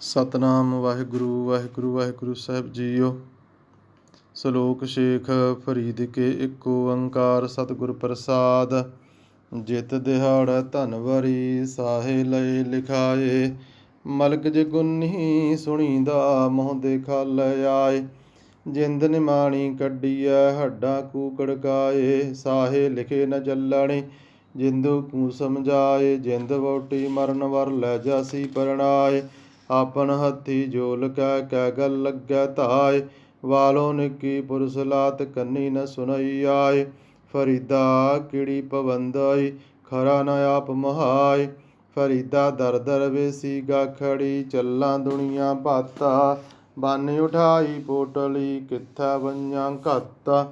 ਸਤਨਾਮ ਵਾਹਿਗੁਰੂ ਵਾਹਿਗੁਰੂ ਵਾਹਿਗੁਰੂ ਸਾਹਿਬ ਜੀਓ। ਸ਼ਲੋਕ ਸ਼ੇਖ ਫਰੀਦ ਕੇ ਇੱਕ ਓੰਕਾਰ ਸਤਿਗੁਰ ਪ੍ਰਸਾਦ। ਜਿਤ ਦਿਹਾੜਾ ਧਨਵਰੀ ਸਾਹੇ ਲਏ ਲਿਖਾਏ। ਮਲਕ ਜੇ ਗੁੰਨੀ ਸੁਣੀਦਾ ਮੋਹ ਦੇਖਾ ਲੈ ਆਏ। ਜਿੰਦ ਨਿਮਾਣੀ ਕੱਢੀਐ ਹੱਡਾ ਕੂਕੜ ਕਾਏ ਸਾਹੇ ਲਿਖੇ ਨ ਚੱਲਣੇ ਜਿੰਦੂ ਕੂ ਸਮਝਾਏ। ਜਿੰਦ ਵੋਟੀ ਮਰਨ ਵਰ ਲੈ ਜਾਸੀ ਪਰਣਾਏ। ਆਪਨ ਹੱਥੀ ਜੋ ਕੈ ਕੈ ਗਲ ਲੱਗੈ ਧਾਇ ਵਾਲੋ ਨਿੱਕੀ ਪੁਰਸ ਲਾਤ ਕੰਨੀ ਨ ਸੁਨਈ ਆਏ, ਫਰੀਦਾ ਕਿੜੀ ਪਵੰਦਈ ਖਰਾ ਨ ਆਪ ਮਹਾਇ ਫਰੀਦਾ ਦਰ ਦਰ ਵੇਸੀ ਗਾਖੜੀ, ਚੱਲਾਂ ਦੁਨੀਆ ਭਾਤਾ ਬੰਨ ਉਠਾਈ ਪੋਟਲੀ, ਕਿੱਥਾ ਵੰਜਾਂ ਘਾਤਾ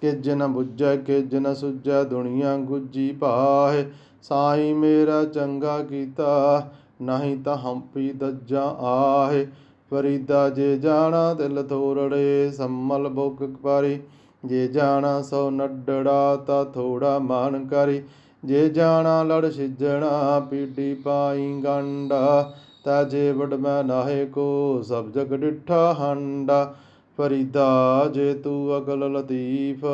ਕਿਜ ਨ ਬੁੱਝੈ ਕਿਜ ਨ ਸੁਝੈ, ਦੁਨੀਆ ਗੁੱਜੀ ਭਾਏ, ਸਾਈ ਮੇਰਾ ਚੰਗਾ ਕੀਤਾ ਨਹੀਂ ਤਾਂ ਹੰਪੀ ਦੱਜਾਂ ਆਹੇ। ਫਰੀਦਾ ਜੇ ਜਾਣਾ ਦਿਲ ਥੋੜੜੇ ਸੰਮਲ ਬੁੱਕ ਪਾਰੀ ਜੇ ਜਾਣਾ ਸੋ ਨੱਡੜਾ ਤਾਂ ਥੋੜਾ ਮਾਨ ਕਰੀ। ਜੇ ਜਾਣਾ ਲੜ ਸਿੱਜਣਾ ਪੀੜੀ ਪਾਈ ਗੰਡਾ। ਤਾ ਜੇ ਵਡ ਮੈਂ ਨਾਹੇ ਕੋ, ਸਭ ਜਗ ਡਿਠਾ ਹੰਡਾ। ਫਰੀਦਾ ਜੇ ਤੂੰ ਅਕਲ ਲਤੀਫ,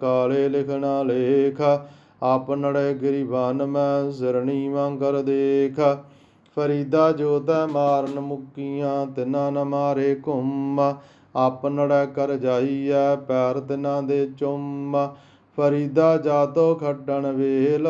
ਕਾਲੇ ਲਿਖਣਾ ਲੇਖਾ। ਲੇਖ ਆਪਨੜੇ ਗਰੀਬਾਨ ਮੈਂ, ਸਰਣੀ ਵਾਂ ਕਰ ਦੇਖ। ਫਰੀਦਾ ਜੋ ਤੈ ਮਾਰਨ ਮੁਕੀਆਂ, ਤਿਨਾ ਨ ਮਾਰੇ ਘੁੰਮ। ਆਪਨੜਾ ਕਰ ਜਾਈਐ ਪੈਰ ਤਿਨਾ ਦੇ ਚੁੰਮ। ਫਰੀਦਾ ਜਾਤੋ ਖੱਡਣ ਵੇਲ,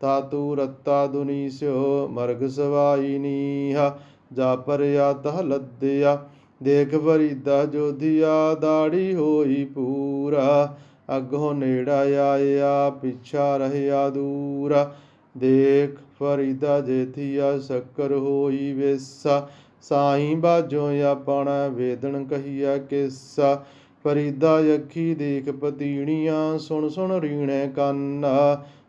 ਤਾ ਰੱਤਾ ਦੁਨੀ ਸਿਓ, ਮਰਗ ਸਵਾਈ ਨੀਹਾ। ਜਾ ਪਰਿਆ ਤਹ ਲੱਦਿਆ, ਦੇਖ ਫਰੀਦਾ ਜੋਧੀਆ ਦਾੜੀ ਹੋਈ ਪੂਰਾ। ਅਗੋ ਨੇੜਾ ਆਇਆ, ਪਿਛਾ ਰਹਿਆ ਦੂਰਾ। ਦੇਖ ਫਰੀਦਾ ਜੇਥੀਆ ਸ਼ੱਕਰ ਹੋਈ ਵੇਸਾ। ਸਾਈ ਬਾਜੋ ਆਪਣਾ ਵੇਦਨ ਕਹੀਆ ਕਿਸਾ। ਫਰੀਦਾ ਅੱਖੀ ਦੇਖ ਪਤੀਣੀਆਂ, ਸੁਣ ਸੁਣ ਰੀਣੇ ਕੰਨ।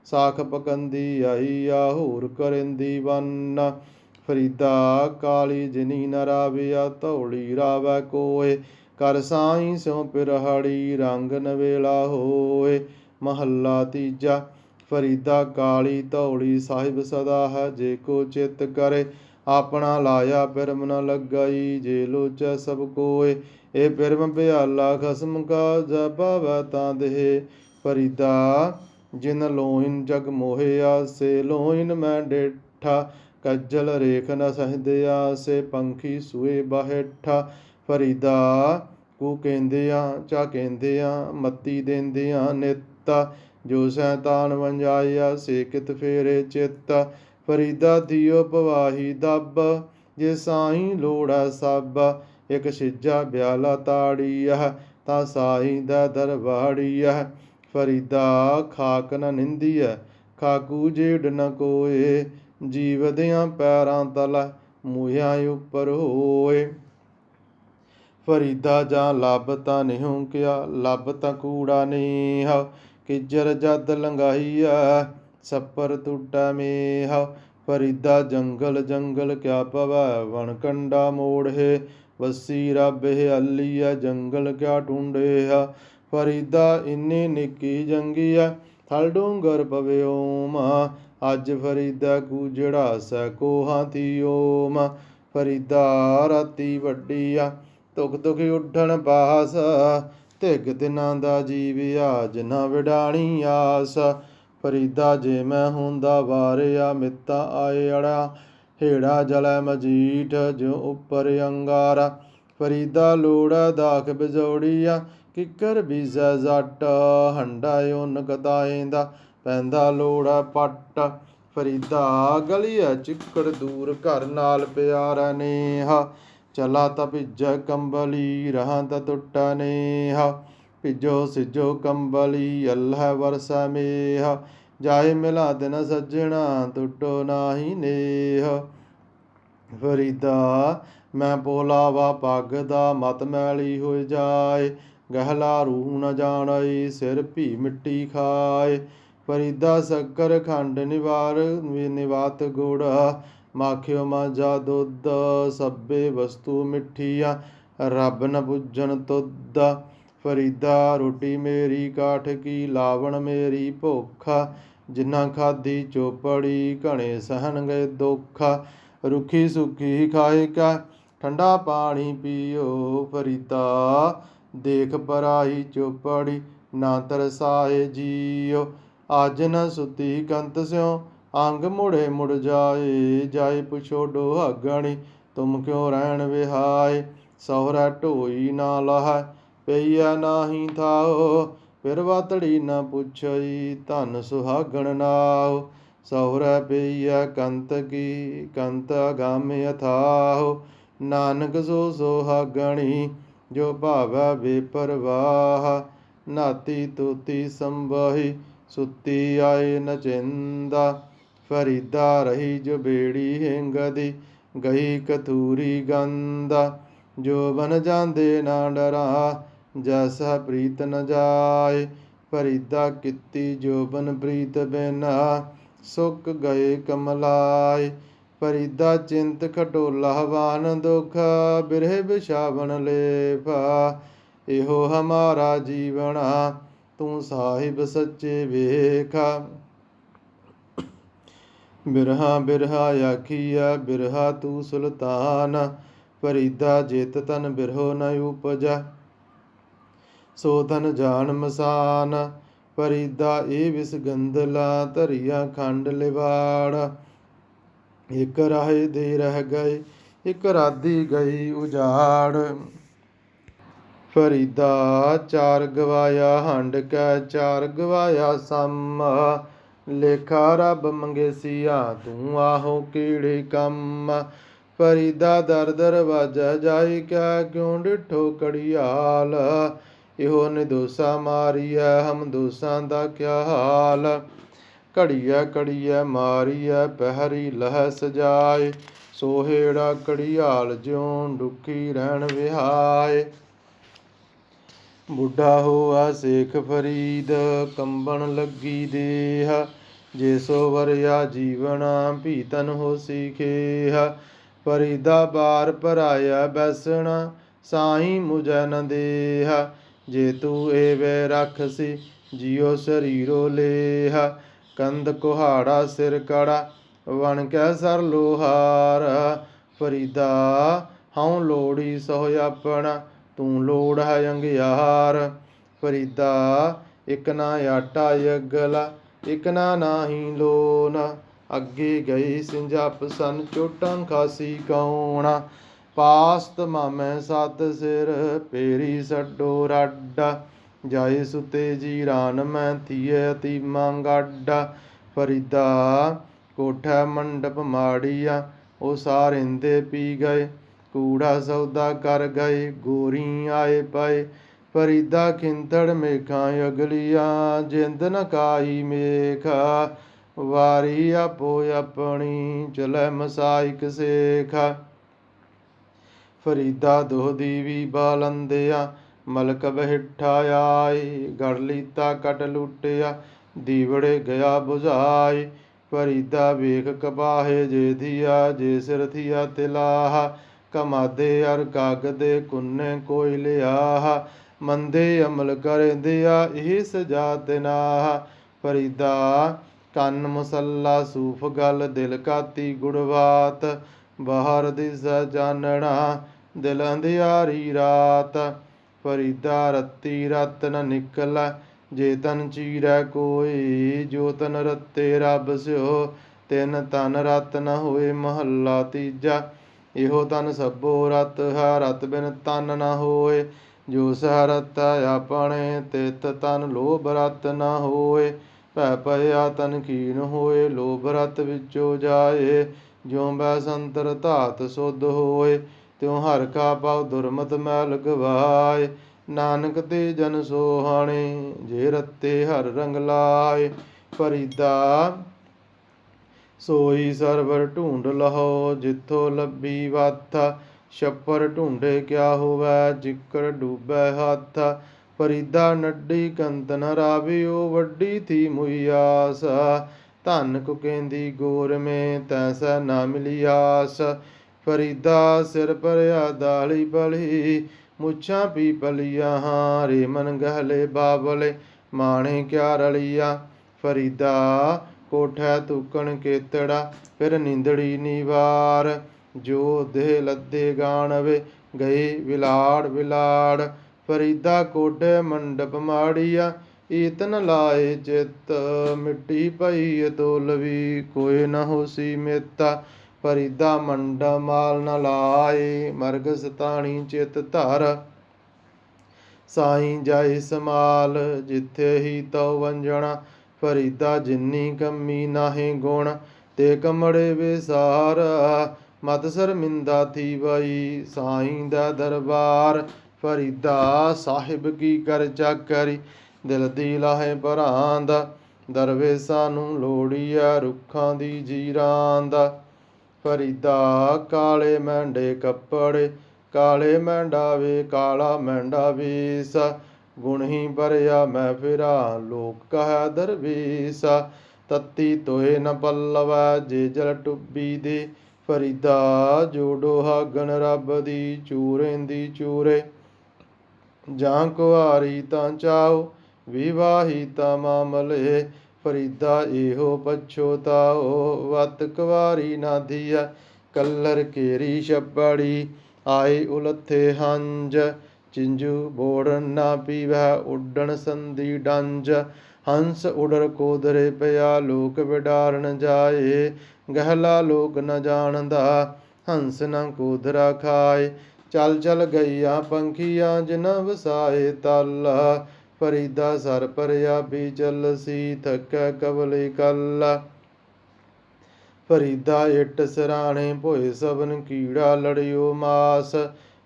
ਸਾਖ ਪਕੰਦੀ ਆਈ ਆ, ਹੋਰ ਕਰੰਦੀ ਵੰਨ ਫਰੀਦਾ ਕਾਲੀ ਜਿਨੀ ਨ ਰਾਵਿਆ ਧੌਲੀ ਰਾਵੈ ਕੋਏ। ਕਰ ਸਾਈ ਸਿਉ ਪਿਰਹੜੀ, ਰੰਗ ਨਵੇਲਾ ਹੋਏ। ਮਹੱਲਾ ਤੀਜਾ ਫਰੀਦਾ, ਕਾਲੀ ਧੌਲੀ ਸਾਹਿਬ ਸਦਾ ਹੈ, ਜੇ ਕੋ ਚਿਤ ਕਰੇ, ਆਪਣਾ ਲਾਇਆ ਪਿਰਮ ਨ ਲੱਗਾਈ, ਜੇ ਲੋਚੈ ਸਭ ਕੋਏ, ਇਹ ਪਿਰਮ ਭਿਆਲਾ ਖਸਮ ਕਾ ਜਪਾਵੈ ਤਾਂ ਦੇਹ। ਫਰੀਦਾ, ਜਿਨ ਲੋਇਨ ਜਗ ਮੋਹਿਆ, ਸੇ ਲੋਇਨ ਮੈਂ ਡੇਠਾ, ਕੱਜਲ ਰੇਖ ਨ ਸਹਦਿਆ ਸੇ ਪੰਖੀ ਸੂਏ ਬਾਹੇਠਾ। ਫਰੀਦਾ, ਕੂ ਕਹਿੰਦਿਆਂ ਚਾ ਕਹਿੰਦਿਆਂ ਮੱਤੀ ਦੇਂਦਿਆਂ ਨਿੱਤਾ ਜੋ ਸੈਤਾਨ ਵੰਜਾਇਆ ਸੇ ਕਿਤ ਫੇਰੇ ਚਿੱਤ, ਫਰੀਦਾ ਦਿਓ ਪਵਾਹੀ ਦੱਬ, ਜੇ ਸਾਈ ਲੋੜਾ ਸਭ, ਇਕ ਸਿੱਜਾ ਬਿਆਲਾ ਤਾੜੀਆ ਤਾਂ ਸਾਈ ਦਾ ਦਰਬਾੜੀਆ ਫਰੀਦਾ ਖਾਕ ਨ ਨਿੰਦੀਐ, ਖਾਕੂ ਜੇੜ ਨ ਕੋਏ ਜੀਵਦਿਆਂ ਪੈਰਾਂ ਤਲ ਮੂਹਿਆਂ ਉੱਪਰ ਹੋਏ। ਫਰੀਦਾ ਜਾਂ ਲੱਭ ਤਾਂ ਨਿਹੂ ਕਿਆ, ਲੱਭ ਤਾਂ ਕੂੜਾ ਨੀਹ ਕਿਜਰ ਜਦ ਲੰਗਾਈਆ ਸੱਪਰ ਟੁੱਟਾ ਮੇਹ। ਫਰੀਦਾ ਜੰਗਲ ਜੰਗਲ ਕਿਆ ਪਵੈ? ਵਣ ਕੰਡਾ ਮੋੜੇ ਵਸੀ ਰੱਬੇ ਅਲੀਆ ਜੰਗਲ ਕਿਆ ਟੁੰਡੇ ਫਰੀਦਾ ਇੰਨੀ ਨਿੱਕੀ ਜੰਗੀਆ ਥਲ ਡੂੰਗਰ ਪਵੇ ਓਮ। ਅੱਜ ਫਰੀਦਾ ਕੂ ਜੜਾ ਸੈ ਕੋਹਾਂ ਤੀ ਓਮ। ਫਰੀਦਾ ਰਾਤੀ ਵੱਡੀਆ ਤੁਕ ਤੁਕ ਉੱਠਣ ਬਾਸ। ਤਿਗ ਦਿਨਾਂ ਦਾ ਜੀਵ ਆਜ ਨਾ ਵਿਡਾਣੀ ਆਸ। ਫਰੀਦਾ ਜੇ ਮੈਂ ਹੁੰਦਾ ਵਾਰਿਆ, ਮਿੱਤਾ ਆਏ ਅੜਾ। ਹੇੜਾ ਜਲੈ ਮਜੀਠ ਜੋ ਉੱਪਰ ਅੰਗਾਰਾ। ਫਰੀਦਾ ਲੋੜਾ ਦਾਖ ਬਿਜੋੜੀਆ, ਕਿੱਕਰ ਬੀਜ਼ੈ ਜੱਟ। ਹੰਡਾ ਓਨ ਕਦਾਏਂਦਾ ਪੈਂਦਾ ਲੋੜਾ ਪੱਟ। ਫਰੀਦਾ ਗਲੀਆ ਚਿੱਕੜ ਦੂਰ ਘਰ ਨਾਲ ਪਿਆਰਾ ਨੇਹਾ। ਚਲਾ ਤਾ ਭਿੱਜੈ ਕੰਬਲੀ, ਰਹਾਂ ਤਾ ਟੁੱਟਾ ਨੇਹਾ। ਭਿਜੋ ਸਿਜੋ ਕੰਬਲੀ, ਅੱਲਾਹ ਵਰਸਾ ਮੇਹ। ਜਾਏ ਮਿਲਾ ਦਿਨ ਸੱਜਣਾ, ਟੁੱਟੋ ਨਾਹੀ ਨੇਹ। ਫਰੀਦਾ, ਮੈਂ ਪੋਲਾਵਾ ਪੱਗ ਦਾ ਮਤ ਮੈਲੀ ਹੋ ਜਾਏ। ਗਹਿਲਾ ਰੂਹ ਨ ਜਾਣਈ, ਸਿਰ ਭੀ ਮਿੱਟੀ ਖਾਏ। ਫਰੀਦਾ, ਸ਼ੱਕਰ ਖੰਡ ਨਿਵਾਰ ਨਿਵਾਤ ਗੁੜਾ। ਮਾਖਿਓ ਮਾਜਾ ਦੁੱਧ, ਸਭੇ ਵਸਤੂ ਮਿੱਠੀਆਂ, ਰੱਬ ਨ ਬੁੱਝਣ ਤੁਧ। ਫਰੀਦਾ, ਰੋਟੀ ਮੇਰੀ ਕਾਠ ਕੀ, ਲਾਵਣ ਮੇਰੀ ਭੁੱਖਾ। ਜਿਨ੍ਹਾਂ ਖਾਦੀ ਚੋਪੜੀ, ਘਣੇ ਸਹਨ ਗਏ ਦੁੱਖ। ਰੁਖੀ ਸੁਖੀ ਖਾਏ ਕਾ, ਠੰਡਾ ਪਾਣੀ ਪੀਓ। ਫਰੀਦਾ, ਦੇਖ ਪਰਾਈ ਚੋਪੜੀ, ਨਾ ਤਰਸਾਏ ਜੀਓ। ਅੱਜ ਨ ਸੁਤੀ ਕੰਤ ਸਿਓ ਅੰਗ ਮੁੜੇ ਮੁੜ ਜਾਏ ਜਾਏ ਪੁਛੋ ਡੋਹਾਗਣੀ, ਤੁਮ ਕਿਉ ਰਹਿਣ ਵਿਹਾਏ? ਸਹੁਰਾ ਢੋਈ ਨਾ ਲਹੈ ਪਈਆ ਨਾਹੀ ਥਾਓ, ਫਿਰ ਵਾਤੜੀ ਨਾ ਪੁੱਛਈ ਧਨ ਸੁਹਾਗਣ ਨਾਉ ਸਹੁਰਾ ਪਈਆ ਕੰਤ ਕੀ ਕੰਤ ਅਗਾਮ ਅਥਾਹੁ ਨਾਨਕ ਸੋ ਸੁਹਾਗਣੀ, ਜੋ ਭਾਵੈ ਬੇਪਰਵਾਹ। ਨਾਤੀ ਤੋਤੀ ਸੰਭਾਹੀ, ਸੁੱਤੀ ਆਏ ਨ ਫਰੀਦਾ ਰਹੀ ਜੋ ਬੇੜੀ ਹਿੰਗਦੀ ਗਈ ਕਥੂਰੀ ਗੰਦਾ, ਜੋ ਬਨ ਜਾਂਦੇ ਨਾ ਡਰਾ, ਜੈਸਾ ਪ੍ਰੀਤ ਨ ਜਾਏ, ਫਰੀਦਾ ਕੀਤੀ ਜੋ ਬਨ ਪ੍ਰੀਤ ਬਿਨਾ, ਸੁੱਕ ਗਏ ਕਮਲਾਏ, ਫਰੀਦਾ ਚਿੰਤ ਖਟੋਲਾ ਹਵਾਨ ਦੁਖ, ਬਿਰਹਿ ਬਿਛਾਵਨ ਲੇਪਾ ਇਹੋ ਹਮਾਰਾ ਜੀਵਣਾ ਤੂੰ ਸਾਹਿਬ ਸੱਚੇ ਵੇਖਾ। ਬਿਰਹਾ ਬਿਰਹਾ ਆਖੀਆ ਬਿਰਹਾ ਤੂੰ ਸੁਲਤਾਨ ਫਰੀਦਾ ਜਿਤ ਤਨ ਬਿਰਹੋ ਨ ਉਪਜਾ। ਸੋ ਤਨ ਜਾਣ ਮਸਾਨ ਫਰੀਦਾ ਇਹ ਵਿਸ ਗੰਦਲਾ ਧਰਿਆ ਖੰਡ ਲਿਵਾੜ। ਇਕ ਰਾਹੇ ਦੇ ਰਹਿ ਗਏ, ਇਕ ਰਾਦੀ ਗਈ ਉਜਾੜ। ਫਰੀਦਾ ਚਾਰ ਗਵਾਇਆ, ਹੰਡ ਕੈ ਚਾਰ ਗਵਾਇਆ ਸਮ। ਲੇਖਾ ਰੱਬ ਮੰਗੇ ਮੰਗੇਸੀਆ ਤੂੰ ਆਹੋ ਕੀੜੇ ਕੰਮ। ਫਰੀਦਾ ਦਰ ਦਰਵਾਜਾ ਜਾਈ ਕਿਆ ਕਿਉਂ ਡਿਠੋ ਕੜਿਆਲ ਇਹੋ ਨਿਦੋਸਾ ਮਾਰੀਐ, ਹਮ ਦੋਸਾਂ ਦਾ ਕਿਆ ਹਾਲ। ਘੜੀਐ ਘੜੀਐ, ਮਾਰੀਐ, ਪਹਿਰੀ ਲਹਿ ਸਜਾਏ ਸੋਹੇੜਾ ਕੜਿਆਲ ਜਿਉਂ ਡੁੱਕੀ ਰਹਿਣ ਵਿਹਾਏ। ਬੁੱਢਾ ਹੋਆ ਸੇਖ ਫਰੀਦ, ਕੰਬਣ ਲੱਗੀ ਦੇਹ। ਜੇ ਸੋ ਵਰਿਆ ਜੀਵਣਾ ਭੀਤਨ ਹੋ ਸਿਖੇਹ ਫਰੀਦਾ ਬਾਰ ਭਰਾਇਆ ਬੈਸਣਾ, ਸਾਈ ਮੁਝੈ ਨ ਦੇਹ। ਜੇ ਤੂੰ ਏਵੇ ਰਖਸੀ, ਜਿਉ ਸਰੀਰੋ ਲੇਹ। ਕੰਦ ਕੁਹਾੜਾ, ਸਿਰ ਕੜਾ, ਵਣ ਕੈ ਸਰ ਲੋਹਾਰ। ਫਰੀਦਾ ਹਉ ਲੋੜੀ ਸੋ ਆਪਣਾ, ਤੂੰ ਲੋੜ ਹੈ ਅੰਗਿਆਰ। ਫਰੀਦਾ ਇਕ ਨਾ ਆਟਾ ਯਗਲਾ ਇਕ ਨਾ ਨਾਹੀ ਲੋਨ ਅੱਗੇ ਗਈ ਸਿੰਜਪ ਸਨ ਚੋਟਾਂ ਖਾਸੀ ਕੌਣਾ ਪਾਸਤ ਮਾਮੈ ਸਤ ਸਿਰ ਪੇਰੀ ਸੱਡੋ ਰੱਡਾ। ਜਾਏ ਸੁਤੇ ਜੀ ਰਾਨ ਮੈਂ ਥੀਏ ਤੀ ਮੰਗਾਡਾ ਫਰੀਦਾ ਕੋਠਾ ਮੰਡਪ ਮਾੜੀਆ, ਉਹ ਸਾਰਿੰਦੇ ਪੀ ਗਏ। ਕੂੜਾ ਸੌਦਾ ਕਰ ਗਏ, ਗੋਰੀ ਆਏ ਪਏ। ਫਰੀਦਾ ਖਿੰਤੜ ਮੇਖਾਂ ਅਗਲੀਆਂ, ਜਿੰਦ ਨ ਕਾਈ ਮੇਖਾ। ਵਾਰੀ ਆਪੋ ਆਪਣੀ ਚਲੈ ਮਸਾਇਕ ਸੇਖਾ। ਫਰੀਦਾ ਦੋਹ ਦੀਵੀ ਬਾਲੰਦਿਆ, ਮਲਕ ਬਹਿਠਾ ਆਏ ਗੜ ਲੀਤਾ ਕਟ ਲੁੱਟਿਆ, ਦੀਵੜੇ ਗਿਆ ਬੁਝਾਈ ਫਰੀਦਾ ਵੇਖ ਕਬਾਹੇ ਜੇ ਧੀਆ, ਜੇ ਸਿਰ ਥੀਆ ਤਿਲਾਹ, ਕਮਾਦੇ ਅਰ ਕਾਗਦੇ ਕੁੰਨੇ ਕੋਈ ਲਿਆਹਾ। ਮੰਦੇ ਅਮਲ ਕਰ ਦਿਆ ਇਹ ਸਜਾ ਤਿਨਾਹ ਫਰੀਦਾ। ਕੰਨ ਮੁਸੱਲਾ ਸੂਫ ਗਲ, ਦਿਲ ਕਾਤੀ ਗੁੜਵਾਤ। ਬਾਹਰ ਦਿਸ ਜਾਣਣਾ ਦਿਲ ਅੰਧਿਆਰੀ ਰਾਤ। ਫਰੀਦਾ, ਰੱਤੀ ਰਤ ਨ ਜੇ ਤਨ ਚੀਰੈ ਕੋਈ, ਜੋ ਤਨ ਰਤੇ ਰੱਬ ਸਿਓ। ਤਿਨ ਤਨ ਰਤ ਨ ਹੋਏ ਮਹੱਲਾ ਤੀਜਾ। ਇਹੋ ਤਨ ਸਭੋ ਰਤ ਹੈ, ਰਤ ਬਿਨ ਤਨ ਨ ਹੋਏ। ਜੋ ਸਹਰਤ ਆਪਣੇ ਤਿਤ ਤਨ ਲੋਭ ਰਤ ਨ ਹੋਏ, ਭੈ ਭਇਆ ਤਨ ਕੀਨ ਹੋਏ, ਲੋਭ ਰਤ ਵਿੱਚੋ ਜਾਏ। ਜਿਉ ਬੈ ਸੰਤਰ ਧਾਤ ਸੁਧ ਹੋਏ, ਤਿਉ ਹਰ ਕਾ ਪਾਉ ਦੁਰਮਤ ਮੈਲ ਗਵਾਏ ਨਾਨਕ ਤੇ ਜਨ ਸੋਹਾਣੇ, ਜੇ ਰਤੇ ਹਰ ਰੰਗ ਲਾਏ। ਫਰੀਦਾ ਸੋਈ ਸਰਵਰ ਢੂੰਡ ਲਹੋ, ਜਿੱਥੋਂ ਲੱਭੀ ਵਾਥਾ ਛੱਪਰ ਢੂੰਡੇ ਕਿਆ ਹੋਵੈ, ਜਿਕਰ ਡੂਬੈ ਹੱਥ ਫਰੀਦਾ ਨੱਡੀ ਕੰਤ ਨ ਰਾਵਿਓ ਵੱਡੀ ਥੀ ਮੁਈਆਸ ਧਨ ਕੁ ਕਹਿੰਦੀ ਗੋਰ ਮੇ, ਤੈਸਾ ਨਾ ਮਿਲਿਆਸ ਫਰੀਦਾ ਸਿਰ ਭਰਿਆ ਦਾਲੀ ਬਲੀ, ਮੁੱਛਾਂ ਪੀ ਪਲੀਆਂ ਹਾਂ ਰੇ ਮਨ ਗਹਲੇ ਬਾਬਲੇ, ਮਾਣੇ ਕਿਆ ਰਲੀਆ। ਫਰੀਦਾ ਕੋਠਾ ਤੁਕਣ ਕੇਤੜਾ, ਫਿਰ ਨਿੰਦੜੀ ਨਿਵਾਰ। ਜੋ ਦੇਹ ਲੱਦੇ ਗਾਣਵੇ ਗਏ ਵਿਲਾੜ ਵਿਲਾੜ, ਫਰੀਦਾ ਕੋਡੇ ਮੰਡਪ ਮਾੜੀਆ, ਈਤਨ ਲਾਏ ਚਿੱਤ, ਮਿੱਟੀ ਪਈ ਤੋਲਵੀ ਕੋਈ ਨ ਹੋਸੀ ਮੇਤਾ, ਫਰੀਦਾ ਮੰਡਾ ਮਾਲ ਨ ਲਾਏ, ਮਰਗ ਸਤਾਣੀ ਚਿਤ ਧਰ। ਸਾਈ ਜਾਏ ਸਮਾਲ, ਜਿੱਥੇ ਹੀ ਤਉ ਵੰਜਣਾ, ਫਰੀਦਾ ਜਿੰਨੀ ਕਮੀ ਨਾਹੀ ਗੁਣ, ਤੇ ਕਮੜੇ ਵਿਸਾਰ ਮਤ ਸ਼ਰਮਿੰਦਾ ਥੀ ਬਈ ਸਾਈਂ ਦਾ ਦਰਬਾਰ, ਫਰੀਦਾ ਸਾਹਿਬ ਕੀ ਕਰ ਚਾਕਰੀ, ਦਿਲ ਦੀ ਲਾਹੇ ਭਰਾਂਦਾ ਦਰਵੇਸਾਂ ਨੂੰ ਲੋੜੀਐ ਰੁੱਖਾਂ ਦੀ ਜੀਰਾਂ ਦਾ। ਫਰੀਦਾ ਕਾਲੇ ਮੈਂਡੇ ਕੱਪੜੇ, ਕਾਲੇ ਮੈਂਡਾ ਵੇ, ਕਾਲਾ ਮੈਂਡਾ ਵੇਸ ਗੁਣ ਹੀ ਭਰਿਆ ਮੈਂ ਫਿਰਾ, ਲੋਕ ਕਹੈ ਦਰਵੇਸਾ ਤੱਤੀ ਤੋਏ ਨ ਪੱਲਵੈ ਜੇ ਜਲ ਟੁੱਬੀ ਦੇ ਫਰੀਦਾ ਜੋੜੋ ਹਾਗਣ ਰੱਬ ਦੀ ਚੂਰੇਂਦੀ ਚੂਰੇ। ਜਾਂ ਕੁਆਰੀ ਤਾਂ ਚਾਓ ਵਿਵਾਹੀ ਤਾਂ ਮਾਮਲੇ। ਫਰੀਦਾ ਇਹੋ ਪਛੋਤਾਓ ਵਤ ਕੁਵਾਰੀ ਨਾ ਦੀਆ ਕੱਲਰ ਕੇਰੀ ਛੱਪੜੀ। ਆਏ ਉਲਥੇ ਹੰਜ ਚਿੰਜੂ ਬੋੜਨ ਨਾ ਪੀਵੈ, ਉੱਡਣ ਸੰਦੀ ਡੰਜ। ਹੰਸ ਉਡਰ ਕੋਦਰੇ ਪਿਆ, ਲੋਕ ਵਿਡਾਰਨ ਜਾਏ, ਗਹਿਲਾ ਲੋਕ ਨ ਜਾਣਦਾ, ਹੰਸ ਨ ਕੋਦਰਾ ਖਾਏ। ਚਲ ਚਲ ਗਈਆਂ ਪੰਖੀਆਂ ਜਿਨ ਵਸਾਏ ਤਲ। ਫਰੀਦਾ ਸਰ ਪਰਿਆ ਵੀ ਚਲਸੀ ਥਕੈ ਕਬਲੇ ਕੱਲ। ਫਰੀਦਾ ਇਟ ਸਰਾਣੇ ਭੋਏ ਸਬਨ ਕੀੜਾ ਲੜਿਓ ਮਾਸ।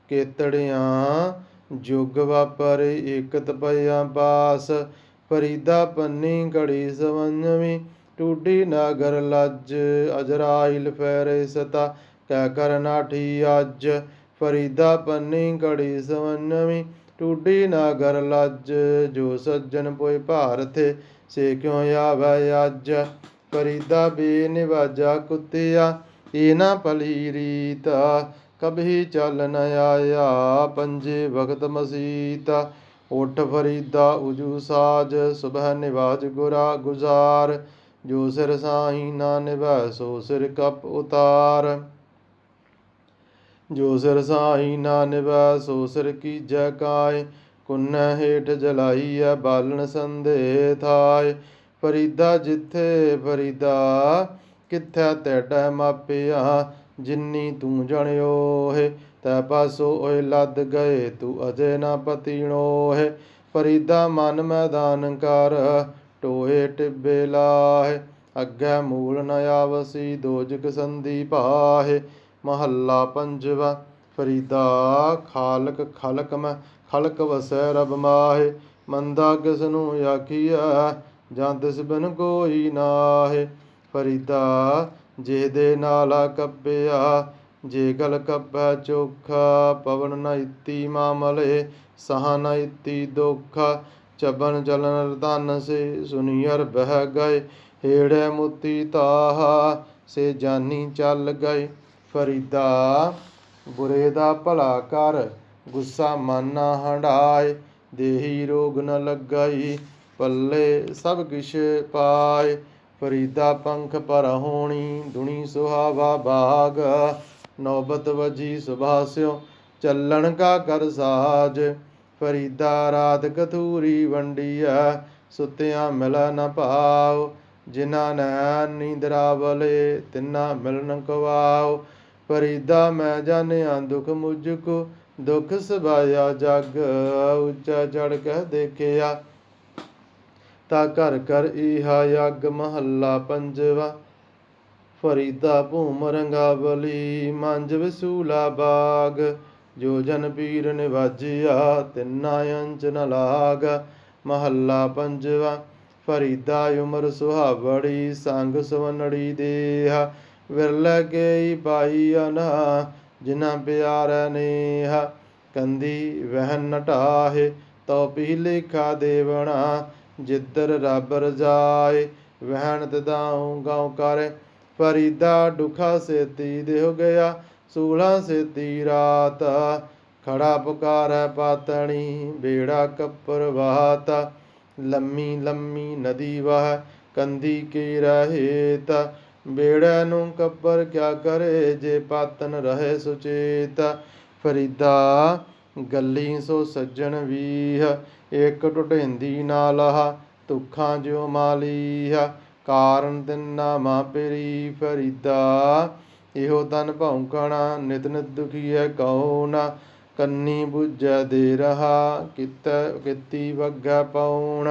ਕੇਤੜਿਆਂ ਜੁਗ ਵਾਪਰੇ ਇਕਤ ਪਇਆ ਬਾਸ ਫਰੀਦਾ ਪੰਨੀ ਘੜੀ ਸਵੰਜਵੀ ਟੂਡੀ ਨਗਰ ਲੱਜ, ਅਜਰਾਇਲ ਫੇਰੇ ਸਤਾ, ਕਹਿ ਕਰ ਨਾਠੀ ਅੱਜ। ਫਰੀਦਾ ਪੰਨੀ ਘੜੀ ਸਵੰਜਵੀ ਟੂਡੀ ਨਗਰ ਲੱਜ, ਜੋ ਸੱਜਣ ਪੋਇ ਭਾਰਥੇ ਸੇ ਕਿਉ ਆਵੈ ਅੱਜ? ਫਰੀਦਾ ਬੇ ਨਿਵਾਜਾ ਕੁੱਤਿਆ ਏਨਾ ਨਾ ਪਲੀ ਰੀਤ ਕਬਹੀ ਚੱਲ ਨ ਆਇਆ, ਪੰਜੇ ਵਕਤ ਮਸੀਤਾ। ਉਠ ਫਰੀਦਾ ਉਜੂ ਸਾਜ, ਸੁਬਹ ਨਿਵਾਜ ਗੁਰਾ ਗੁਜ਼ਾਰ, ਜੋ ਸਿਰ ਸਾਹੀ ਨਾ ਨਿਭੈ ਸੋ ਸਿਰ ਕਪ ਉਤਾਰ। ਜੋ ਸਿਰ ਸਾਹੀ ਨਾ ਨਿਭੈ ਸੋ ਸਿਰ ਕੀ ਜੈ ਕਾਇ ਕੁਨ ਹੇਠ ਜਲਾਈਐ ਬਾਲਣ ਸੰਦੇ ਥਾਇ ਫਰੀਦਾ ਜਿੱਥੇ ਫਰੀਦਾ, ਕਿੱਥੈ ਤੇਡਾ ਮਾਪਿਆ, ਜਿੰਨੀ ਤੂੰ ਜਣਿਓ ਹੈ ਤੈ ਪਾਸੋ ਓਏ ਲੱਦ ਗਏ, ਤੂੰ ਅਜੇ ਨਾ ਪਤੀਣੋ ਹੈ। ਫਰੀਦਾ ਮਨ ਮੈਦਾਨ ਕਰ, ਟੋਏ ਟਿੱਬੇ ਲਾਹੇ। ਅੱਗੇ ਮੂਲ ਨ ਆਵਸੀ, ਦੋਜਕ ਸੰਦੀ ਪਾਹੇ। ਮਹੱਲਾ ਪੰਜਵਾ ਫਰੀਦਾ ਖਾਲਕ ਖਲਕ ਮੈਂ, ਖਲਕ ਵਸੈ ਰਬ ਮਾਹੇ। ਮੰਦਾ ਕਿਸ ਨੂੰ ਆਖੀਆ ਜਾਂ ਤਿਸ ਬਿਨ ਕੋਈ ਨਾਹੇ। ਫਰੀਦਾ ਜਿਹਦੇ ਦੇ ਨਾਲਾ ਕੱਪਿਆ ਜੇ ਗਲ ਕੱਪੈ ਚੋਖਾ, ਪਵਨ ਨ ਇਤੀ ਮਾਮਲੇ, ਸਹ ਨ ਇਤੀ ਦੁਖ, ਚਬਨ ਜਲਨ ਰਤਨ ਸੇ ਸੁਨੀਅਰ ਬਹਿ ਗਏ, ਹੇੜੇ ਮੁਤੀ ਤਾਹਾ, ਸੇ ਜਾਨੀ ਚੱਲ ਗਏ। ਫਰੀਦਾ, ਬੁਰੇ ਦਾ ਭਲਾ ਕਰ, ਗੁੱਸਾ ਮਨ ਨਾ ਹੰਡਾਏ ਦੇਹੀ ਰੋਗ ਨ ਲੱਗਾਈ, ਪੱਲੇ ਸਭ ਕਿਛ ਪਾਏ। ਫਰੀਦਾ ਪੰਖ ਪਰ ਹੋਣੀ ਦੁਨੀ ਸੁਹਾਵਾ ਬਾਗ ਨੌਬਤ ਵਜੀ ਸੁਭਾਸਿਓ, ਚੱਲਣ ਕਾ ਕਰ ਸਾਜ। ਫਰੀਦਾ ਰਾਤ ਕਥੂਰੀ ਵੰਡੀਆ ਸੁਤਿਆਂ ਮਿਲ ਨ ਭਾਉ। ਜਿਨ੍ਹਾਂ ਨੈ ਨੀਂਦਰਾ ਬਲੇ ਤਿੰਨਾ ਮਿਲਨ ਕਵਾਉ। ਫਰੀਦਾ ਮੈਂ ਜਾਣਿਆ ਦੁਖ ਮੁਝ ਕੋ ਦੁਖ ਸਬਾਇਆ ਜਗ। ਉੱਚਾ ਚੜ ਕੇ ਦੇਖਿਆ, ਤਾ ਘਰ ਘਰ ਇਹਾ ਯਗ ਮਹੱਲਾ ਪੰਜਵਾ। ਫਰੀਦਾ ਭੂਮ ਰੰਗਾਵਲੀ ਮੰਜ ਵਸੂਲਾ ਬਾਗ। ਜੋ ਜਨ ਪੀਰ ਨਿਵਾਜਿਆ, ਤਿੰਨਾ ਅੰਚ ਨ ਲਾਗ। ਮਹੱਲਾ ਪੰਜਵਾ, ਫਰੀਦਾ ਉਮਰ ਸੁਹਾਵੜੀ ਸੰਗ ਸਵਨੜੀ ਦੇਹ। ਵਿਰਲ ਗਈ ਪਾਈ ਅਨਾ ਜਿਨਾ ਪਿਆਰ ਨੇਹਾ। ਕੰਦੀ ਵਹਿਨ ਨਟਾਹੇ ਤਉ ਪੀ ਲੇਖਾ ਦੇਵਣਾ ਜਿੱਦਰ ਰੱਬ ਰਜਾਏ ਵਹਿਣ ਤਦਾਉ ਗਾਉ ਕਰ ਫਰੀਦਾ ਦੁਖਾ ਸੇਤੀ ਦੇਹ ਗਿਆ, ਸੂਲਾ ਸੇਤੀ ਰਾਤ। ਖੜਾ ਪੁਕਾਰੈ ਪਾਤਣੀ ਬੇੜਾ ਕੱਪਰ ਵਾਤ। ਲੰਮੀ ਲੰਮੀ ਨਦੀ ਵਹ, ਕੰਦੀ ਕੀ ਰਹੇਤ ਬੇੜੈ ਨੂੰ ਕੱਪਰ ਕਿਆ ਕਰੇ, ਜੇ ਪਾਤਨ ਰਹੇ ਸੁਚੇਤ। ਫਰੀਦਾ, ਗੱਲੀ ਸੋ ਸੱਜਣ ਵੀਹ। ਇੱਕ ਟੁਟੇਂਦੀ ਨਾ ਲਹਾ ਤੁਖਾਂ ਜਿਉ ਮਾਲੀਹ। ਕਾਰਨ ਤਿੰਨਾ ਮਾ ਪੇਰੀ ਫਰੀਦਾ, ਇਹੋ ਤਨ ਭੌਂਕਣਾ ਨਿਤ ਨਿਤ ਦੁਖੀਐ ਕਉ ਨਾ, ਕੰਨੀ ਬੁੱਝੈ ਦੇ ਰਹਾ, ਕਿਤੈ ਕਿਤੀ ਵਗੈ ਪਉਣ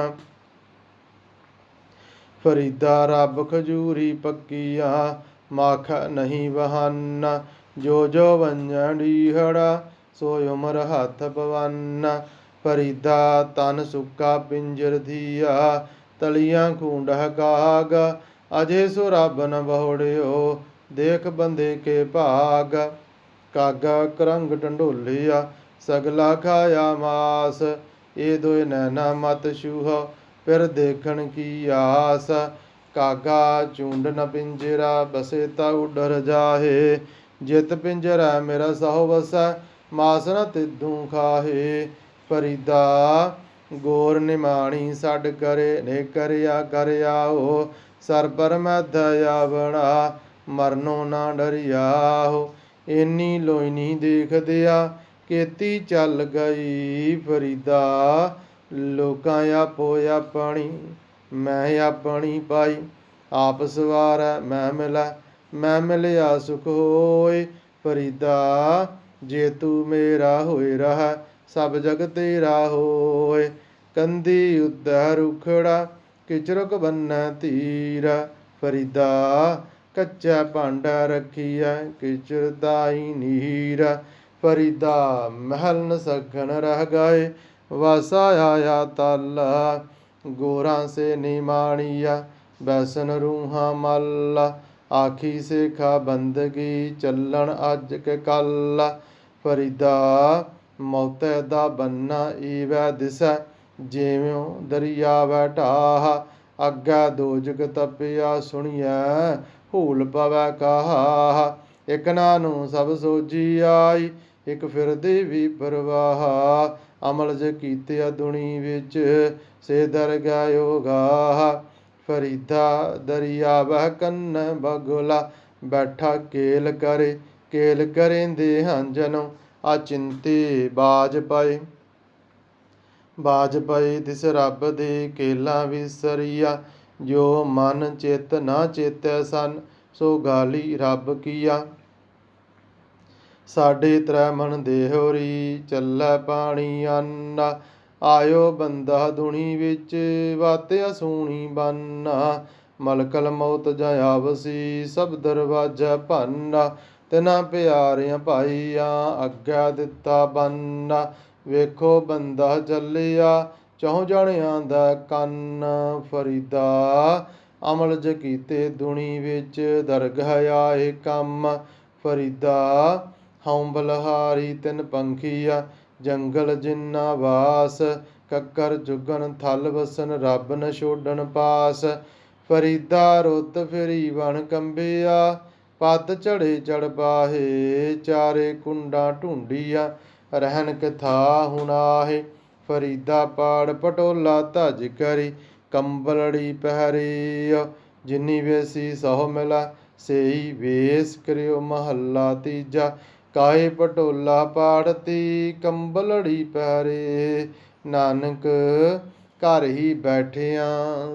ਫਰੀਦਾ, ਰੱਬ ਖਜੂਰੀ ਪੱਕੀਆ, ਮਾਖ ਨਹੀਂ ਵਹਨ, ਜੋ ਜੋ ਵੰਜਣ ਡੀਹੜਾ ਸੋ ਉਮਰ ਹੱਥ ਪਵਨ। ਫਰੀਦਾ, ਤਨ ਸੁੱਕਾ ਪਿੰਜਰ ਧੀਆ ਤਲੀਆਂ ਖੂੰਡਹ ਕਾਗ ਅਜੇ ਸੋ ਰੱਬ ਨ ਬਹੁੜਿਓ, ਦੇਖ ਬੰਦੇ ਕੇ ਭਾਗ। ਕਾਗਾ ਕਰੰਗ ਢੰਡੋਲਿਆ ਸਗਲਾ ਖਾਇਆ ਮਾਸ। ਇਹ ਦੋਇ ਨੈਣਾ ਮਤ ਛੂਹ, ਫਿਰ ਦੇਖਣ ਕੀ ਆਸ। ਕਾਗਾ ਚੁੰਡ ਨ ਪਿੰਜਰਾ, ਬਸੇ ਤਾ ਉਡਰ ਜਾਹੇ। ਜਿਤ ਪਿੰਜਰਾ ਮੇਰਾ ਸਹੁ ਵਸੈ, ਮਾਸ ਨ ਤਿੱਧੂ ਖਾਹੇ। ਫਰੀਦਾ ਗੋਰ ਨਿਮਾਣੀ ਛੱਡ ਕਰੇ ਨੇ ਕਰਿਆ ਕਰਿਆਓ ਸਰ ਪਰ ਮੈਂ ਦਇਆ ਬਣਾ, ਮਰਨੋ ਨਾ ਡਰਿਆਹੋ ਇੰਨੀ ਲੋਇਨੀ ਦੇਖਦਿਆ, ਕੇਤੀ ਚੱਲ ਗਈ ਫਰੀਦਾ। ਲੋਕਾਂ ਆਪੋ ਆਪਣੀ, ਮੈਂ ਆਪਣੀ ਪਾਈ। ਆਪ ਸਵਾਰੈ ਮੈਂ ਮਿਲੈ, ਮੈਂ ਮਿਲਿਆ ਸੁਖ ਹੋਏ ਫਰੀਦਾ। ਜੇ ਤੂੰ ਮੇਰਾ ਹੋਏ ਰਹਾ, ਸਭ ਜਗ ਤੇਰਾ ਹੋਏ। ਕੰਦੀ ਉਦਰ ਉਖੜਾ, ਕਿਚਰਕ ਬੰਨੈ ਤੀਰਾ। ਫਰੀਦਾ, ਕੱਚਾ ਭਾਂਡਾ ਰੱਖੀਐ ਕਿਚਰਦਾਈ ਨੀਰਾ। ਫਰੀਦਾ, ਮਹਿਲ ਨ ਸਕਣ ਰਹਿ ਗਏ, ਵਾਸਾ ਆਇਆ ਤਾਲਾ। ਗੋਰਾਂ ਸੇ ਨਿਮਾਣੀਆ ਬੈਸਨ ਰੂਹਾਂ ਮੱਲ। ਆਖੀ ਸੇਖਾ, ਬੰਦਗੀ ਚੱਲਣ ਅੱਜ ਕੇ ਕੱਲ। ਫਰੀਦਾ, ਮੌਤੈ ਦਾ ਬੰਨਾ ਈਵੈ ਦਿਸੈ ਜਿਵੇਂ ਦਰਿਆ ਬੈਠਾ ਅੱਗਾ ਦੋ ਜਗ ਤਪਿਆ ਸੁਣੀਐ, ਹੂਲ ਪਵੈ ਕਹਾ। ਇਕ ਨੂੰ ਸਭ ਸੋਜੀ ਆਈ, ਇਕ ਫਿਰਦੇ ਵੀ ਪਰਵਾਹ। ਅਮਲ ਜ ਕੀਤੇ ਦੁਨੀ ਵਿੱਚ, ਸੇ ਦਰਗਾਹ ਗਾ ਫਰੀਦਾ ਦਰਿਆ ਬਹ ਕੰਨ ਬਗੁਲਾ, ਬੈਠਾ ਕੇਲ ਕਰੇ, ਕੇਲ ਕਰੇਂਦੇ ਹਨ ਜਨੋ, ਆ ਬਾਜ ਪਏ। ਬਾਜ ਪਏ ਤਿਸ ਰੱਬ ਦੇ ਕੇਲਾ ਵਿਸਰੀਆ, ਜੋ ਮਨ ਚਿਤ ਨਾ ਚੇਤੈ ਸਨ, ਸੋ ਗਾਲੀ ਰੱਬ ਕੀਆ। ਸਾਡੇ ਤ੍ਰੈ ਮਨ ਦੇਹੋਰੀ ਚੱਲੈ ਪਾਣੀ ਅੰਨ, ਆਇਓ ਬੰਦਾ ਦੁਨੀ ਵਿੱਚ ਵਾਤਿਆ ਸੂਣੀ ਬੰਨਾ। ਮਲਕਲ ਮੌਤ ਜਾਇਆਵਸੀ ਸਭ ਦਰਵਾਜਾ ਭੰਨਾ, ਤਿਨਾ ਪਿਆਰਿਆਂ ਭਾਈਆਂ ਅੱਗਾ ਦਿੱਤਾ ਬੰਨਾ। ਵੇਖੋ ਬੰਦਾ ਚੱਲਿਆ ਚੌ ਜਣਿਆਂ ਦਾ ਕੰਨ ਫਰੀਦਾ। ਅਮਲ ਜ ਕੀਤੇ ਦੁਨੀ ਵਿੱਚ ਦਰਗਹ ਆਏ ਕੰਮ ਫਰੀਦਾ। ਹਉ ਬਲਹਾਰੀ ਤਿਨ ਪੰਖੀਆ, ਜੰਗਲ ਜਿੰਨਾ ਵਾਸ, ਕੱਕਰ ਜੁਗਨ ਥਲ ਵਸਨ, ਰੱਬ ਨ ਛੋਡਣ ਪਾਸ। ਫਰੀਦਾ ਰੁੱਤ ਫਰੀ ਬਣ ਕੰਬਿਆ ਪਤ ਝੜੇ ਚੜ ਬਾਹੇ, ਚਾਰੇ ਕੁੰਡਾ ਢੂੰਡੀਆ ਰਹਿਣ ਕਥਾ ਹੁਨਾਹੇ ਫਰੀਦਾ ਪਾੜ ਪਟੋਲਾ ਧਜ ਕਰੀ, ਕੰਬਲੜੀ ਪਹਿਰੀਓ, ਜਿਨੀ ਵੇਸੀ ਸਹੁ ਮਿਲਾ, ਸੇਈ ਵੇਸ ਕਰਿਓ ਮਹੱਲਾ ਤੀਜਾ ਕਾਏ ਪਟੋਲਾ ਪਾੜਤੀ ਕੰਬਲੜੀ ਪਹਿਰੇ, ਨਾਨਕ ਘਰ ਹੀ ਬੈਠਿਆ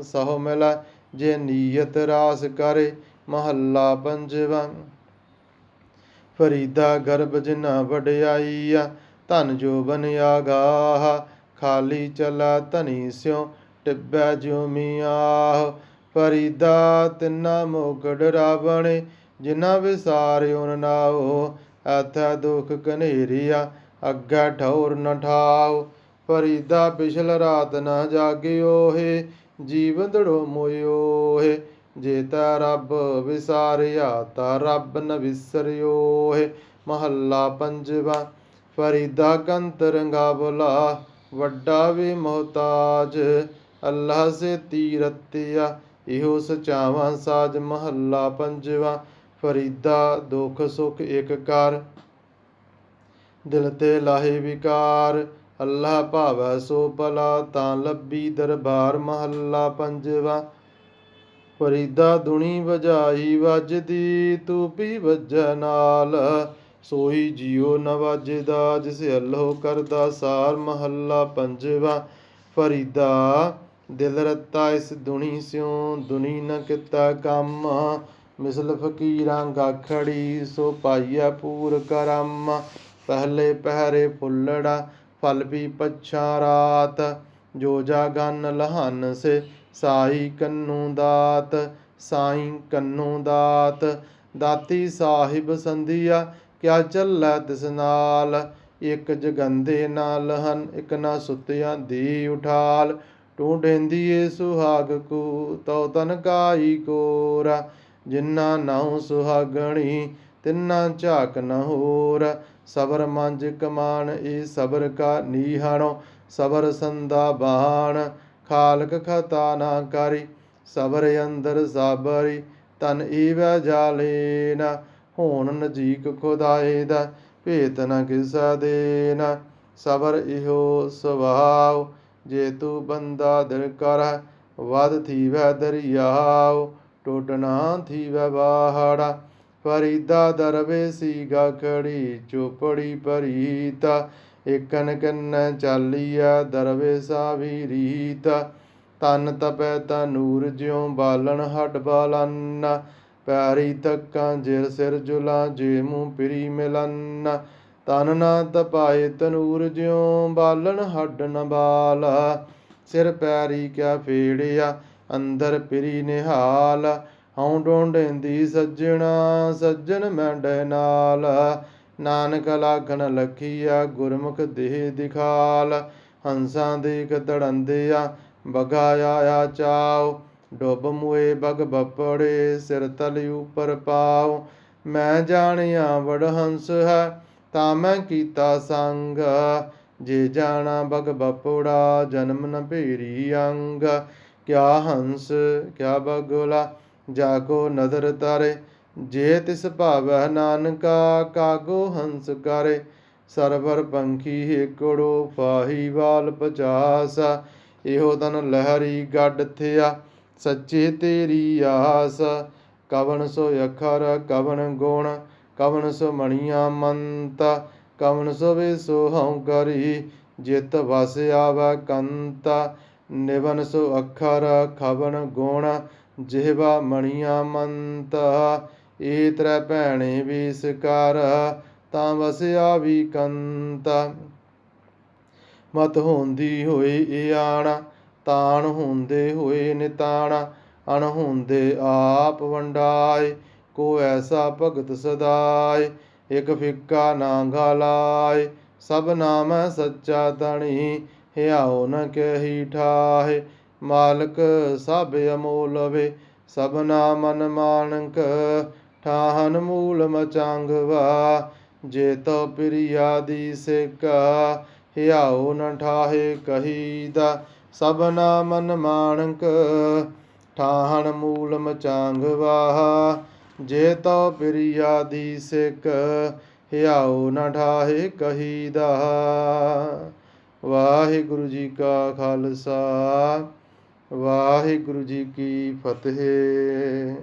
ਸਹੁ ਮਿਲਾ, ਜੇ ਨੀਅਤ ਰਾਸ ਕਰੇ ਮਹੱਲਾ ਪੰਜਵਾ। ਫਰੀਦਾ ਗਰਬ ਜਿਨਾ ਵਡਿਆਈਆ ਧਨ ਜੋ ਬਨਿਆ ਗਾਹ ਖਾਲੀ ਚਲਾ ਧਨੀ ਸਿਉ, ਟਿੱਬੈ ਜਿਉ ਮੀਆਹ। ਫਰੀਦਾ ਤਿੰਨਾ ਮੋਗੜ ਰਾਵਣੇ ਜਿਨਾ ਵਿਸਾਰਿਓ ਨ ਨਾਓ ਐਥੈ ਦੁਖ ਕਨੇਰੀਆ ਅੱਗਾ ਠੌਰ ਨ ਠਾਓ ਫਰੀਦਾ ਪਿਛਲ ਰਾਤ ਨ ਜਾਗਿਓ ਹੈ, ਜੀਵ ਦੜੋ ਮੋਇਓ ਹੈ। ਜੇ ਤਾ ਰੱਬ ਵਿਸਾਰਿਆ, ਤਾ ਰੱਬ ਨ ਵਿਸਰਿਓ ਹੈ। ਮਹੱਲਾ ਪੰਜਵਾ ਫਰੀਦਾ ਕੰਤ ਰੰਗਾ ਬੁਲਾ, ਵੱਡਾ ਵੀ ਮੁਹਤਾਜ, ਅੱਲਾ ਸੇ ਤੀਰਤਿਆ, ਇਹੋ ਸਚਾਵਾਂ ਸਾਜ ਮਹੱਲਾ ਪੰਜਵਾ, ਫਰੀਦਾ ਦੁਖ ਸੁਖ ਇਕ ਕਰ, ਦਿਲ ਤੇ ਲਾਹੇ ਵਿਕਾਰ, ਅੱਲਾ ਭਾਵੈ ਸੋ ਭਲਾ, ਤਾਂ ਲੱਭੀ ਦਰਬਾਰ ਮਹੱਲਾ ਪੰਜਵਾ, ਫਰੀਦਾ ਦੁਨੀ ਵਜਾਈ ਵੱਜਦੀ, ਤੂੰ ਵੀ ਵੱਜੈ ਨਾਲ ਸੋਈ ਜਿਉ ਨ ਵੱਜਦਾ, ਜਿਸ ਅੱਲੋ ਕਰਦਾ, ਸਾਰ ਮਹੱਲਾ ਪੰਜਵਾ। ਫਰੀਦਾ, ਦਿਲ ਰਤਾ ਇਸ ਦੁਨੀ ਸਿਉ, ਦੁਨੀ ਨ ਕੀਤਾ ਕੰਮ। ਮਿਸਲ ਫਕੀਰਾਂ ਗਾਖੜੀ, ਸੋ ਪਾਈਐ ਪੂਰ ਕਰਮ। ਪਹਿਲੇ ਪਹਿਰੇ ਫੁੱਲੜਾ, ਫਲ ਵੀ ਪਛਾ ਰਾਤ। ਜੋ ਜਾਗਨ ਲਹਨ ਸੇ, ਸਾਈ ਕੰਨੂ ਦਾਤ, ਸਾਈ ਕੰਨੂ ਦਾਤ। ਦਾਤੀ ਸਾਹਿਬ ਸੰਧੀਆ ਕਿਆ ਚੱਲੈ ਤਿਸ ਨਾਲ? ਇੱਕ ਜਗੰਦੇ ਨਾਲ ਹਨ, ਇੱਕ ਨਾ ਸੁੱਤਿਆਂ ਦੀ ਉਠਾਲ। ਟੂੰਡੇਂਦੀਏ ਸੁਹਾਗ ਕੂ, ਤਉ ਤਨ ਕਾਈ ਕੋਰਾ। ਜਿਨ੍ਹਾਂ ਨਾਉ ਸੁਹਾਗਣੀ, ਤਿੰਨਾ ਝਾਕ ਨ ਹੋਰ। ਸਬਰ ਮੰਜ ਕਮਾਨ, ਏ ਸਬਰ ਕਾ ਨੀਹਣੋ। ਸਬਰ ਸੰਦਾ ਬਾਣ, ਖਾਲਕ ਖਤਾ ਨਾ ਕਰੀ। ਸਬਰ ਅੰਦਰ ਸਾਬਰੀ, ਤਨ ਈਵੈ ਜਾਲੇਨ। ਹੋਣ ਨਜੀਕ ਖੁਦਾਏ ਦਾ ਭੇਤ ਨ ਕਿਸਾ ਦੇਨ ਸਬਰ ਇਹੋ ਸੁਭਾਉ ਜੇ ਤੂੰ ਬੰਦਾ ਦਿਲ ਕਰ ਵਦ ਥੀਵੈ ਦਰਿਆਵ ਟੋਟਣਾ ਥੀਵੈ ਬਾਹੜਾ ਫਰੀਦਾ ਦਰਵੇ ਸੀ ਗਾਖੜੀ ਚੋਪੜੀ ਪਰੀਤਾ ਇਕਨ ਕੰਨ ਚਾਲੀਆ ਦਰਵੇ ਸਾਵੀ ਰੀਤ। ਤਨ ਤਪੈ ਤਨੂਰ ਜਿਉ ਬਾਲਣ ਹੱਡ ਬਾਲਨ। ਪੈਰੀ ਤੱਕਾਂ ਜਿਰ ਸਿਰ ਜੁਲਾ, ਜੇ ਮੂੰ ਪਿਰੀ ਮਿਲਨ। ਤਨ ਨਾ ਤਪਾਏ ਤਨੂਰ ਜਿਉ, ਬਾਲਣ ਹੱਡ ਨ ਬਾਲਾ। ਸਿਰ ਪੈਰੀ ਕਿਆ ਫੇੜਿਆ, ਅੰਦਰ ਪਿਰੀ ਨਿਹਾਲ। ਹਉ ਡੋਂਡੇਂਦੀ ਸੱਜਣਾ, ਸੱਜਣ ਮੈਂਡੇ ਨਾਲ। ਨਾਨਕ ਲਾਗਣ ਲਖੀਆ, ਗੁਰਮੁਖ ਦੇਹ ਦਿਖਾਲ। ਹੰਸਾਂ ਦੇ ਤੜੰਦਿਆ ਬਗਾ ਆਇਆ ਚਾਓ ਡੁੱਬ ਮੁਏ ਬਗ ਬਪੜੇ, ਸਿਰ ਤਲ ਉਪਰ ਪਾਉ। ਮੈਂ ਜਾਣਿਆ ਵੜ ਹੰਸ ਹੈ, ਤਾਂ ਮੈਂ ਕੀਤਾ ਸੰਗ। ਜੇ ਜਾਣਾ ਬਗ ਬਪੜਾ, ਜਨਮ ਨ ਭੇਰੀ ਅੰਗ। ਕਿਆ ਹੰਸ, ਕਿਆ ਬਗੁਲਾ ਜਾਗੋ ਨਦਰ ਤਾਰੇ। ਜੇ ਤਿਸ ਭਾਵੈ ਨਾਨਕਾ, ਕਾਗੋ ਹੰਸ ਕਰੇ। ਸਰਵਰ ਪੰਖੀ ਏਕੜੋ ਫਾਹੀ ਵਾਲ ਪਚਾਸ। ਇਹੋ ਤਨ ਲਹਿਰੀ ਗੱਡ ਥਿਆ। ਸੱਚੇ ਤੇਰੀ ਆਸ, ਕਵਣ ਸੋ ਅਖਰ, ਕਵਣ ਗੁਣ, ਕਵਣ ਸੋ ਮਣੀਆਂ ਮੰਤ, ਕਵਣ ਸੋ ਵੇ ਸੋ ਹਉ ਕਰੀ ਜਿਤ ਵਸ ਆਵੈ ਕੰਤ, ਨਿਵਨ ਸੋ ਅਖਰ, ਖਵਣ ਗੁਣ, ਜਿਹਵਾ ਮਣੀਆਂ ਮੰਤ। ਏ ਤ੍ਰੈ ਭੈਣੇ ਵੀਸ ਕਰ ਤਾਂ ਵਸਿਆ ਵੀ ਕੰਤ। ਮਤ ਹੁੰਦੀ ਹੋਈ ਏ ਤਾਣ ਹੁੰਦੇ ਹੋਏ ਨਿਤਾਣਾ, ਅਣ ਹੁੰਦੇ ਆਪ ਵੰਡਾਏ, ਕੋ ਐਸਾ ਭਗਤ ਸਦਾਏ, ਇਕ ਫਿੱਕਾ ਨਾ ਗਾਲਾਏ ਸਭ ਨਾਮ ਸੱਚਾ ਤਣੀ ਹਿਆਉ ਨ ਕਹੀ ਠਾਹੇ, ਮਾਲਕ ਸਭ ਅਮੋਲਵੇ ਸਭਨਾ ਮਨ ਮਾਨਕ, ਠਾਹਨ ਮੂਲ ਮਚਾਂਗਵਾ ਜੇ ਤੋ ਪ੍ਰਿਆ ਦੀ ਸਿਕ ਹਿਆਉ ਨ ਠਾਹੇ ਕਹੀਦਾ ਸਭਨਾ ਮਨ ਮਾਣਕ, ਠਾਹਣ ਮੂਲ ਮਚਾਂਗ ਮਚਾਂਗਵਾ ਜੇ ਤੋ ਪ੍ਰਿਆ ਦੀ ਸਿਕ ਹਿਆਉ ਨ ਠਾਹੇ ਕਹੀਦਾ ਵਾਹਿਗੁਰੂ ਜੀ ਕਾ ਖਾਲਸਾ, ਵਾਹਿਗੁਰੂ ਜੀ ਕੀ ਫਤਿਹ।